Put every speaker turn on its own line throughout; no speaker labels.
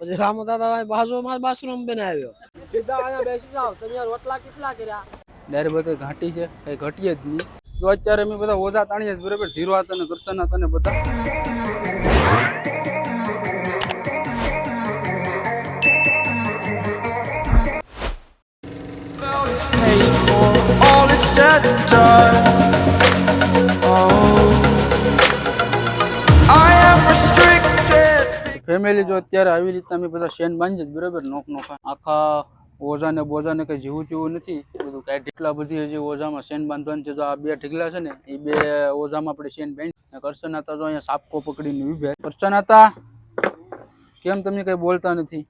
પછી રામુ દાદા ભાઈ બાજુમાં બાથરૂમ બનાવ્યો. સીધા અહીંયા બેસી જાઓ. તમે રોટલા કેટલા કર્યા?
ડાયરે બધે ઘાટી છે. કઈ ઘટીએ જ નહીં. તો અત્યારે અમે બધા ઓઝા તાણીએ છીએ બરાબર? ધીરો હતા ને કરશન હતા ને બધા
all is said and done.
Family જો અત્યારે આવી રીતના અમે બધા શેન બાંધી જ બરાબર? નોક નોખા આખા ઓઝા ને બોઝા ને કઈ જીવું જીવું નથી. બધું કાંઈ ઢીકલા બધી હજી ઓઝામાં શેન બાંધવાની છે. તો આ બે ઢીકલા છે ને એ બે ઓઝામાં આપણે શેન બાંધી કરશન હતા તો અહીંયા સાપકો પકડીને ઉભે કરશન હતા કેમ તમે કઈ બોલતા નથી?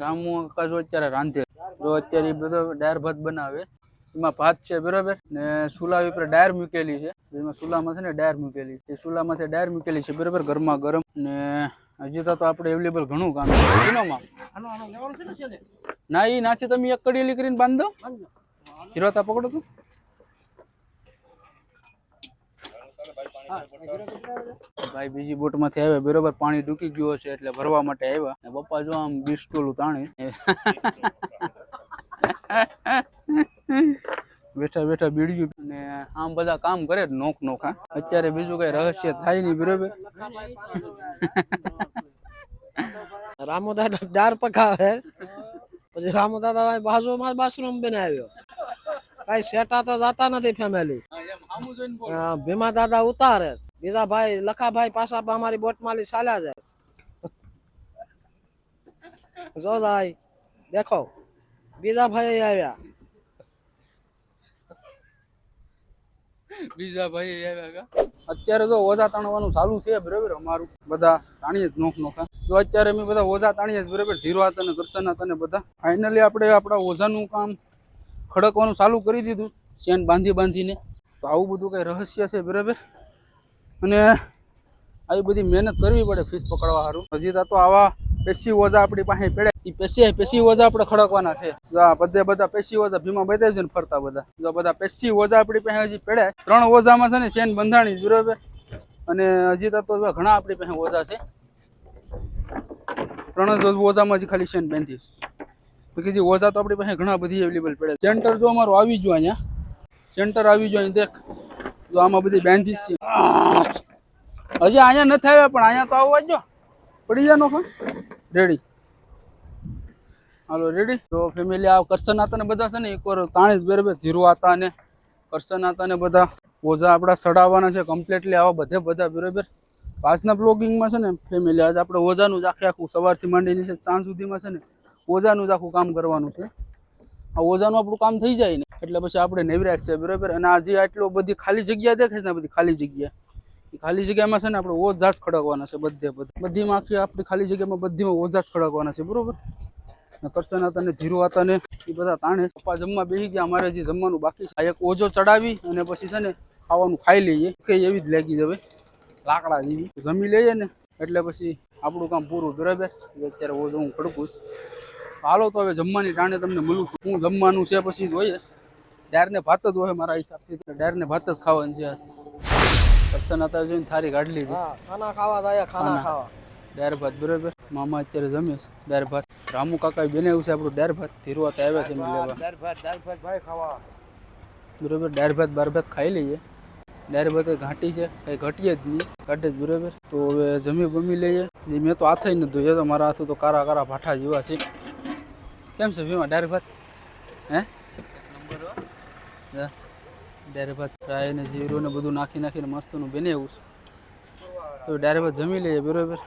રામુ
કાકા જો અત્યારે રાંધે જો અત્યારે બધો ડાયર ભાત બનાવે. એમાં ભાત છે બરાબર? ને સુલા પર ડાયર મૂકેલી છે. એમાં સુલામાં છે ને ડાયર મૂકેલી છે. એ સુલામાંથી ડાયર મૂકેલી છે બરાબર ગરમા ગરમ. ને હજી તો આપણે અવેલેબલ ઘણું કામ છે. કિનોમાં.
છે ના
એ નાથી તમે એક કડીલી કરીને બાંધો. હીરોતા પકડો તું.
છે?
ભાઈ બીજી બોટમાંથી આવ્યા બરોબર પાણી ડૂકી ગયું હશે એટલે ભરવા માટે આવ્યા. ને પપ્પા જો આમ બિસ્ટોલું તાણે. બેઠા બેઠા બીડ્યું ને આમ બધા કામ કરે નોખ નોખા. અત્યારે બીજું કઈ રહસ્ય થાય નહીં બરોબર?
રામુ દાદા દાર પકાવે પછી રામોદાદા બાજુ બાજુમાં બાથરૂમ બનાવ્યો કઈ સેટા તો જાતા નથી ફેમિલી ભીમા દાદા ઉતારે. બીજા ભાઈ લખાભાઈ પાછા અમારી બોટ માલી ચાલ્યા જાય. જો ભાઈ દેખો. બીજા ભાઈ આવ્યા.
બીજા ભાઈ આવ્યા હતા અત્યારે જો ઓઝા તાણવાનું ચાલુ છે બરાબર અમારું, બધા તાણીએ જ નોખ નોખા. તો અત્યારે અમે બધા ઓઝા તાણીએ જ બરાબર ધીરો હતા ને કરશન હતા ને બધા. ફાઇનલી આપણે આપણા ઓઝાનું કામ ખડકવાનું ચાલુ કરી દીધું સેન બાંધી બાંધીને. તો આવું બધું કંઈ રહસ્ય છે બરાબર? અને આવી બધી મહેનત કરવી પડે ફિશ પકડવા સારું હજી તો આવા પેશી ઓજા આપણી પાસે પડે. એ પેશી પેશી ઓજા આપણે ખડકવાના છે. જો આ બધે બધા પેશી ઓજા ભીમા બતાવી છે ફરતા બધા. જો બધા પેશી ઓઝા આપણી પાસે હજી પડે. ત્રણ ઓજામાં છે ને ચેન બંધાણી જ અને હજી તો ઘણા આપણી પાસે ઓજા છે. ત્રણ જ ઓજામાં હજી ખાલી ચેન બાંધીશ બાકી જે ઓજા તો આપણી પાસે ઘણા બધી અવેલેબલ પડે. સેન્ટર જો અમારું આવી ગયું અહીંયા. સેન્ટર આવી ગયું અહીં દેખ. જો આમાં બધી બેન્ચીસ છે. હજી અહીંયા નથી આવ્યા, પણ અહીંયા તો આવવા જો પડી જાય નોખા. રેડી હાલો રેડી તો ફેમિલી આ કરશન હતા ને બધા છે ને, એક વાર તાણીસ બરાબર ધીરો હતા ને કરશન હતા ને બધા ઓઝા આપણા સડાવવાના છે કમ્પ્લીટલી આવા બધે બધા બરાબર. આજના બ્લોગિંગમાં છે ને ફેમિલી આજે આપણે ઓઝાનું જ આખે આખું સવારથી માંડીને છે, સાંજ સુધીમાં છે ને ઓઝાનું જ આખું કામ કરવાનું છે. આ ઓઝાનું આપણું કામ થઈ જાય ને, એટલે પછી આપણે નેવરાશ છે બરાબર. અને આજે આટલો બધી ખાલી જગ્યા દેખાય છે ને બધી ખાલી જગ્યા. ખાલી જગ્યામાં છે ને આપણે ઓજાસ ખડકવાના છે બધે બધે. બધીમાં આખી આપણી ખાલી જગ્યામાં બધીમાં ઓજાસ ખડકવાના છે, બરોબર? ને કરશન હતા ને ધીરો હતા ને એ બધા તાણે પપ્પા જમવા બેસી ગયા અમારે જે જમવાનું બાકી છે. એક ઓજો ચડાવી અને પછી છે ને ખાવાનું ખાઈ લઈએ. કે એવી જ લાગી જવે લાકડા જેવી. જમી લઈએ ને એટલે પછી આપણું કામ પૂરું બરાબર અત્યારે ઓજો હું ખડકું હાલો તો હવે જમવાની ટાણે તમને મળું છું. હું જમવાનું છે પછી જોઈએ. ડાયરને ભાત જ હોય મારા હિસાબથી. ડાયરને ભાત જ ખાવાનું છે. દર્શન હતા જોઈને થારી કાઢી લીધી.
ખાના ખાવા જાય ખાના. ખાવા.
ડાયર ભાત બરોબર? મામા અત્યારે જમે છે ડાયર ભાત. રામુ કાકા બનાવ્યું છે આપણું ડાયર ભાત ધીરવા તો આવ્યા છે લેવા.
દાળ ભાત દાળ ભાત ભાઈ ખાવા.
બરોબર? ડાયર ભાત બાર ભાત ખાઈ લઈએ. ડાયર ભાત ઘાટી છે કઈ ઘટીએ જ નહીં. કાઢે જ બરોબર? તો હવે જમી બમી લઈએ. જે મેં તો હાથ નથી ધોયો તો મારા હાથું તો કારા કારા ભાઠા જેવા છે. કેમ છે ભીમા ડાયર ભાત? હે? જા. ડાયર ભાત ફ્રાય ને જીરું ને બધું નાખી નાખીને મસ્તનું બનાવ્યું છે. તો ડાયર ભાત જમી લઈએ બરોબર.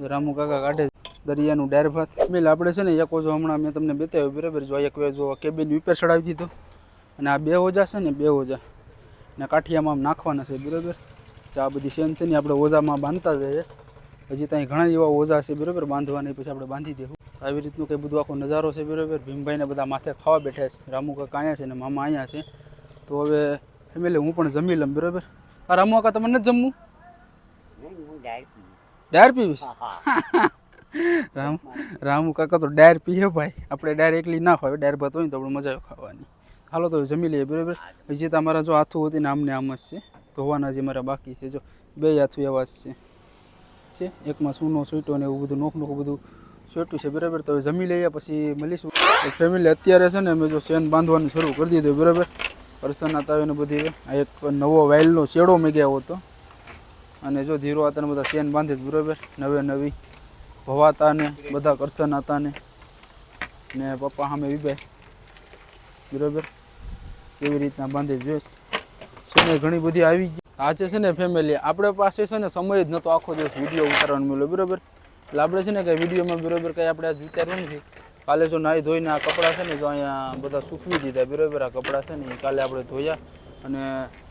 રામુ કાકા કાઢે દરિયાનું ડાયર ભાત. મિલ આપણે છે ને એક ઓજો હમણાં મેં તમને બતાવ્યો, બરાબર? જો એક જો કેબિન ઉપર ચડાવી દીધો. અને આ બે ઓજા છે ને, બે ઓજા. ને કાઠિયામાં આમ નાખવાના છે, બરાબર? ચા બધી શેન છે ને, આપણે ઓજામાં બાંધતા જઈએ. હજી ત્યાં ઘણા એવા ઓજા છે, બરાબર? બાંધવાની પછી આપણે બાંધી દેવું. આવી રીતનું કંઈ બધું આખો નજારો છે, બરાબર? ભીમભાઈને બધા માથે ખાવા બેઠા છે. રામુ કાકા છે ને, મામા અહીંયા છે. તો હવે ફેમિલી હું પણ જમી લઉં બરાબર? આ રામુ કાકા તમને નથી જમવું? ડાયર પીવીશ રામ રામુ કાકા તો ડાયર પીએ ભાઈ. આપણે ડાયર એકલી ના ફાવે ડાયર ભાત હોય ને તો આપણે મજા ખાવાની. હાલો તો જમી લઈએ બરાબર? હજી તો અમારા જો હાથું હતી ને આમને આમ જ છે. ધોવાના જે મારા બાકી છે. જો બે હાથું એવા જ છે. છે? એકમાં સૂનો સૂટો ને એવું બધું નોખ નોખું બધું સોટું છે બરાબર? તો હવે જમી લઈએ પછી મળીશું. ફેમિલી અત્યારે છે ને અમે જો સેન બાંધવાનું શરૂ કરી દીધું બરાબર? વરસાદના તાવીને બધી આ એક નવો વાઇલનો શેડો મેગ્યા હતો. અને જો ધીરો હતા બધા ચેન બાંધે જ બરાબર? નવે નવી ભવાતા ને બધા કરસન હતા ને પપ્પા સામે વિભાઈ, બરાબર? કેવી રીતના બાંધે જોઈશ. છે ને ઘણી બધી આવી ગઈ. આજે છે ને ફેમિલી આપણે પાસે છે ને સમય જ નહોતો આખો દિવસ વીડિયો ઉતારવાનો મળ્યો, બરાબર? એટલે આપણે છે ને કંઈ વિડીયોમાં બરાબર કંઈ આપણે આજ ઉતારવાનું નથી. કાલે જો નાહી ધોઈને આ કપડાં છે ને તો અહીંયા બધા સૂકવી દીધા, બરાબર આ કપડાં છે ને, એ કાલે આપણે ધોયા અને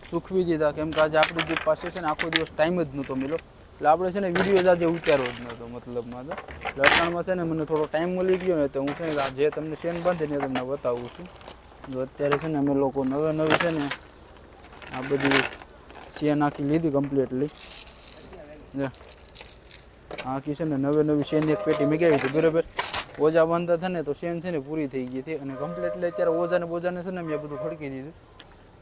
સૂકવી દીધા. કેમ કે આજે આપણી જે પાસે છે ને, આખો દિવસ ટાઈમ જ નહોતો મળ્યો. એટલે આપણે છે ને વીડિયો જ આજે ઉતારવો જ નહોતો, મતલબમાં તો. એટલે છે ને, મને થોડો ટાઈમ મળી ગયો ને, તો હું છે ને જે તમને શેન બાંધે ને એ તમને બતાવું છું. અત્યારે છે ને, અમે લોકો નવે નવી છે ને, આ બધી શેન આખી લીધી કમ્પ્લીટલી આખી છે ને, નવે નવી શેન એક પેટી મેગાવી હતી, બરાબર? ઓજા બાંધતા થાય ને તો સેન છે ને પૂરી થઈ ગઈ હતી અને કમ્પ્લીટલી અત્યારે ઓજાને બોજાને છે ને મેં બધું ખડકી દીધું.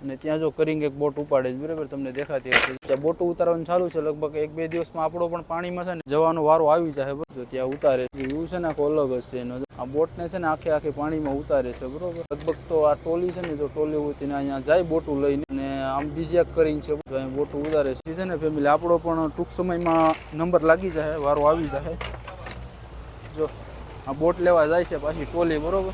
અને ત્યાં જો કરીને એક બોટ ઉપાડે છે, બરાબર? તમને દેખાતી હશે. ત્યાં બોટ ઉતારવાનું ચાલુ છે, લગભગ એક બે દિવસમાં આપણો પણ પાણીમાં છે ને જવાનો વારો આવી જાય, બરાબર? ત્યાં ઉતારે વ્યૂ છે ને આખો અલગ હશે એનો. આ બોટને છે ને આખે આખે પાણીમાં ઉતારે છે, બરોબર? લગભગ તો આ ટોલી છે ને, જો ટોલી ઉતીને અહીંયા જાય બોટું લઈને અને આમ બીજી એક કરીને છે બોટું ઉતારે છે. છે ને ફેમિલી આપણો પણ ટૂંક સમયમાં નંબર લાગી જાય, વારો આવી જાય. જો આ બોટ લેવા જાય છે પાછી ટોલી, બરોબર?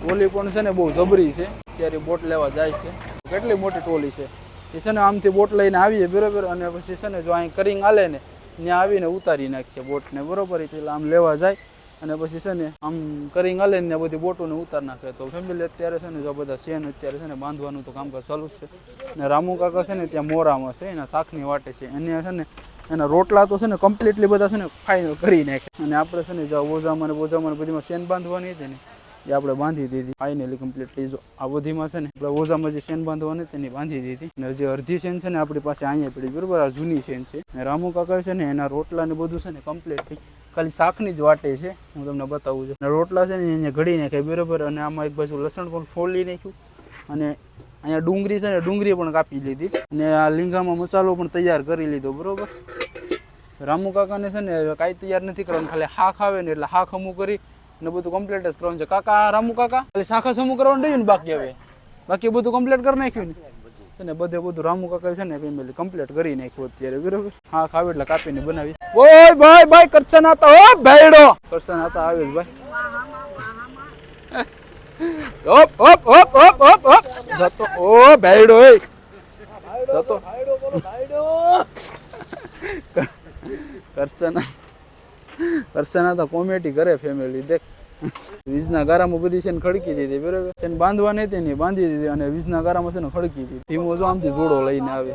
ટોલી પણ છે ને બહુ જબરી છે. ત્યારે બોટ લેવા જાય છે. કેટલી મોટી ટોલી છે? એ છે ને આમથી બોટ લઈને આવીએ, બરોબર? અને પછી છે ને જો અહીં કરીને આલે ને, ત્યાં આવીને ઉતારી નાખીએ બોટને, બરોબર? એટલે આમ લેવા જાય અને પછી છે ને આમ કરીને આલે ને બધી બોટોને ઉતાર નાખે. તો ફેમિલી અત્યારે છે ને જો બધા સેન અત્યારે છે ને બાંધવાનું તો કામકાજ ચાલુ છે. ને રામુ કાકા છે ને ત્યાં મોરામાં છે, એના શાકની વાટે છે. એને છે ને એના રોટલા તો છે ને કમ્પ્લીટલી બધા છે ને ફાઇનલ કરી નાખે અને આપણે છે ને જો ઓઝામાં ને બધીમાં શેન બાંધવાની હતી ને, એ આપણે બાંધી દીધી. ફાઇનલી કમ્પ્લીટલી જો આ બધીમાં છે ને, આપણે ઓઝામાં જે શેન બાંધવાની હતી એની બાંધી દીધી. અને જે અડધી શેન છે ને, આપણી પાસે અહીંયા પડી બરોબર? આ જૂની શેન છે. અને રામુ કાકા છે ને, એના રોટલા ને બધું છે ને કમ્પ્લીટલી ખાલી શાકની જ વાટે છે. હું તમને બતાવું છું. રોટલા છે ને અહીંયા ઘડી નાખે બરોબર? અને આમાં એક બાજુ લસણ પણ ફોલી નાખ્યું. અને અહીંયા ડુંગળી છે ને ડુંગળી પણ કાપી લીધી. અને આ લીંગામાં મસાલો પણ તૈયાર કરી લીધો, બરોબર? રામુ કાકાને છે ને કાંઈ તૈયાર નથી કરવાનું, ખાલી હાખ આવે ને એટલે હાખ હમું કરી ને બધું કમ્પ્લીટ જ કરવાનું છે. કાકા, રામુ કાકા? ખાલી શાખા સમૂહ કરવાનું રહ્યું ને બાકી હવે? બાકી બધું કમ્પ્લીટ કરી નાખ્યું ને? ને બધે બધું રામુ કાકા છે ને ફેમિલી કમ્પ્લીટ કરી નાખ્યું અત્યારે, બરોબર? હા ખાવે એટલે કાપીને બનાવી ઓય ભાઈ ભાઈ કરશન હતા ઓ ભેડો! કરશન હતા આવે ભાઈ. ઓ ભેડો એ. તો કોમેડી કરે ફેમિલી દેખ. વીજના ગારામાં બધી છે ને ખડકી દીધી, બરાબર? છે ને બાંધવા નથી ને બાંધી દીધી અને વીજના ગારામાં છે ને ખડકી દીધી. ધીમો જો આમથી જોડો લઈને આવે.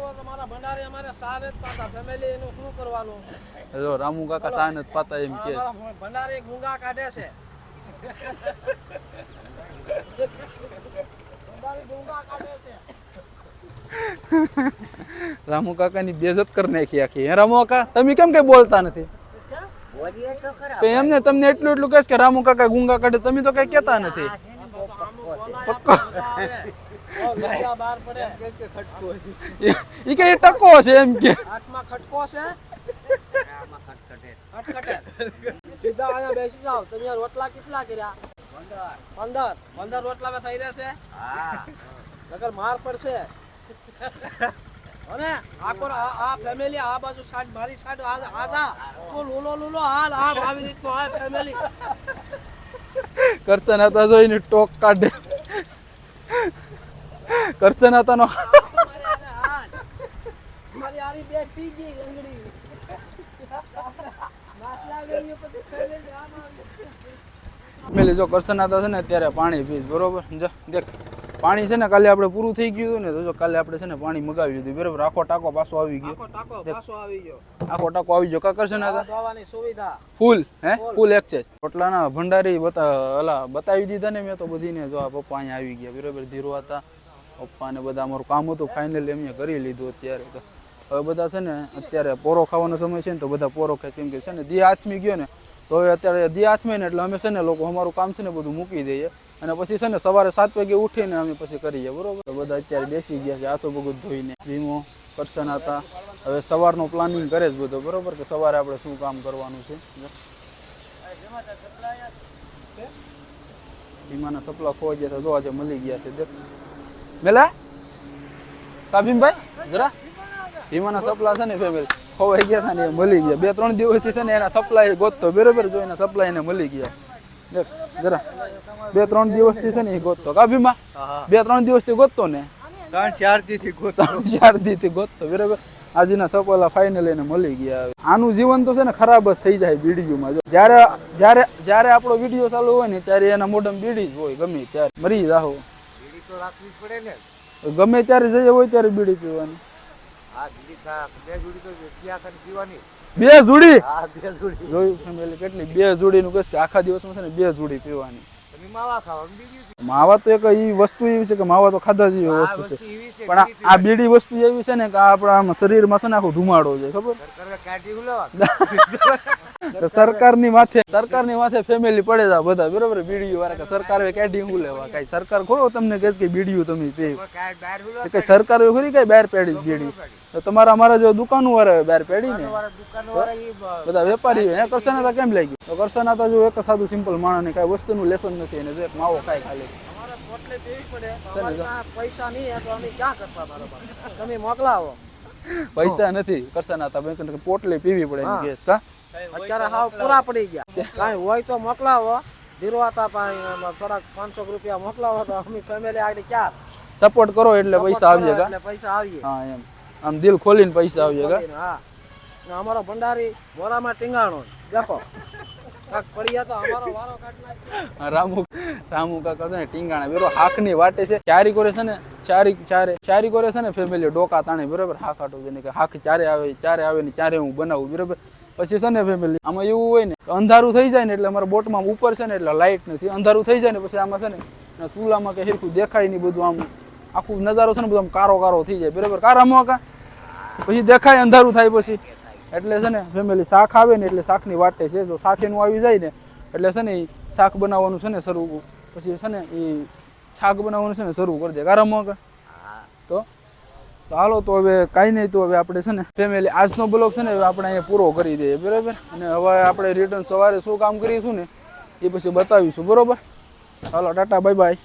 જ,
રામુ કાકા સાન પાતા એમ કે
ભંડારી ગુંગા કાઢે છે. ભંડારી કાકા ની
રામુ બેજત કરી નાખી આખી. હે રામુ કાકા તમે કેમ કઈ બોલતા નથી? એમને તમને એટલું એટલું કહેશ કે રામુ કાકા ગુંગા કાઢે તમે તો કઈ કેતા નથી. ટકો છે એમ કે.
હાથમાં ખટકો છે? ખટખટે. સીધા અહીંયા બેસી જાવ તમે યાર રોટલા કેટલા કર્યા? પંદર. પંદર રોટલા માં થઈ રહેશે? નકર માર પડશે. અને આખો આ આ ફેમિલી આ બાજુ સાઈડ મારી સાઈડ આજા તો લૂલો લૂલો હાલ આ આવી રીતનો આ ફેમિલી
કરચન હતા જોઈને ટોક કાઢે. કરચન હતા નો
મારી આરી બેગ પી ગઈ લંગડી નાસલા ગઈ પછી ફેમિલી
જો કરશન હતા છે ને અત્યારે પાણી પીશ બરોબર? જો દેખ પાણી છે ને કાલે આપણે પૂરું થઈ ગયું હતું ને જો કાલે આપણે છે ને પાણી મગાવી લીધું. બરોબર? આખો ટાકો પાછો આવી ગયો.
આખો ટાકો આવી ગયો.
કાકર છે
ને સુવિધા.
ફૂલ હે? ફૂલ. એક્સેસ રોટલાના ભંડારી બતા અલા બતાવી દીધા ને મેં તો બધીને. જો આ પપ્પા અહીંયા આવી ગયા. બરોબર? ધીરો હતા પપ્પા ને બધા અમારું કામ હતું. ફાઇનલી અમે કરી લીધું અત્યારે તો. હવે બધા છે ને અત્યારે પોરો ખાવાનો સમય છે ને તો બધા પોરો ખાય કેમ કે છે ને દી આથમી ગયો ને, તો હવે અત્યારે દી હાથમી ને એટલે અમે છે ને લોકો અમારું કામ છે ને બધું મૂકી દઈએ. અને પછી છે ને સવારે સાત વાગે ઉઠીને અમે પછી કરીએ બરોબર? બધા અત્યારે બેસી ગયા છે, હાથો પગું ધોઈને. વીમો કરશન હતા. હવે સવારનો પ્લાનિંગ કરે જ બધો, બરોબર? કે સવારે આપણે શું કામ કરવાનું છે? વીમાના સપલા ખોવા ગયા તો જોવા છે મળી ગયા છે, દેખ. મેલા? કાબીમભાઈ જરા? વિમાના સપલા છે ને ફેમિલી ખોવાઈ ગયા હતા ને એ મળી ગયા. બે ત્રણ દિવસથી છે ને એના સપ્લાય ગોતતો. બરોબર જો એના સપ્લાય એને મળી ગયા. દેખ જરા. બે ત્રણ દિવસથી છે ને એ ગોતતો. કાભીમાં બે ત્રણ દિવસથી ગોતતો ને?
ત્રણ ચારથી
ગોતતો. ચાર દીથી ગોતતો. બરોબર? આજના સપોલા ફાઇનલ એને મળી ગયા આનું જીવન તો છે ને ખરાબ જ થઈ જાય બીડીયુમાં. જો જ્યારે જ્યારે જ્યારે આપણો વીડિયો ચાલુ હોય ને ત્યારે એના મોઢામાં બીડી જ હોય ગમે ત્યારે. મરી જાહો.
બીડી તો રાખવી પડે ને.
ગમે ત્યારે જઈએ હોય ત્યારે બીડી પીવાની.
બે જોડી
જોડી?
હા બે જોડી.
જોયું family કેટલી? બે જોડીનું કહેશ કે આખા દિવસમાં છે ને બે જોડી પીવાની.
માવા
તો એક એવી વસ્તુ એવી છે કે માવા તો ખાધા જેવી વસ્તુ છે. પણ આ- બીડી વસ્તુ એવી છે ને કે આપણા આમ શરીરમાં છે ને આખો ધુમાડો છે ખબર? સરકારની માથે સરકારની માથે ફેમિલી પડે છે બધા બરોબર? બીડી વાળા કે સરકારે કાઢી હું લેવા? કઈ સરકાર ખોરો તમને કહે કે બીડીયું તમે પે કઈ સરકાર એ ખરી કઈ બહાર પેડી બીડી? તો તમારા અમારા જો દુકાનો વાળા બહાર પેડી ને? બધા વેપારી એ કરસાના તો કેમ લાગ્યું? કરશે કરસાના તો જો એક સાદું સિમ્પલ માણસને કઈ વસ્તુનું લેસન નથી એને જો એક માવો ખાય ખાલી.
અમારે પોટલી પીવી પડે. પાસે પૈસા નહીં હે તો અમે ક્યાં કરતા બરોબર? તમે મોકલાવો.
પૈસા નથી કરસાના ના તમે પોટલી પીવી પડે ગેસ કા?
અત્યારે હાવ પૂરા પડી ગયા. કાંઈ હોય તો મોકલાવો. ધીરવાતા પાણી થોડાક પાંચસો રૂપિયા મોકલાવો તો અમે ફેમિલી આગળ ક્યાં?
સપોર્ટ કરો એટલે પૈસા આવી જાય
એટલે પૈસા આવીએ.
હા એમ. આમ દિલ ખોલીને પૈસા આવી જાય
હા. અમારો ભંડારી બોરામાં ટીંગાણો દેખો.
રામુ રામુ ને ટીંગાણા બેરો હાકની વાટે છે. ચારી છે ને ચારી ચારે ચારી છે ને ફેમિલી ડોકા તાણે, બરાબર? હાક હાટું છે ને કે ચારે આવે ચારે આવે ને ચારે હું બનાવું, બરાબર? પછી છે ને ફેમિલી આમાં એવું હોય ને, અંધારું થઈ જાય ને એટલે અમારા બોટમાં ઉપર છે ને એટલે લાઇટ નથી. અંધારું થઈ જાય ને પછી આમાં છે ને સુલામાં કે હિરખું દેખાય નહીં બધું આમ. આખું નજારો છે ને બધું આમ કારો કારો થઈ જાય, બરાબર? કારામાં કા પછી દેખાય અંધારું થાય પછી. એટલે છે ને ફેમિલી શાક આવે ને એટલે શાકની વાટે છે. જો શાક એનું આવી જાય ને, એટલે છે ને એ શાક બનાવવાનું છે ને શરૂ પછી છે ને એ શાક બનાવવાનું છે ને શરૂ કરી દે. કારામાં તો? તો હાલો, તો હવે કાંઈ નહીં, તો હવે આપણે છે ને ફેમિલી આજનો બ્લોગ છે ને આપણે અહીંયા પૂરો કરી દઈએ. બરાબર? અને હવે આપણે રિટર્ન સવારે શું કામ કરીશું ને, એ પછી બતાવીશું. બરોબર? હાલો, ટાટા બાય બાય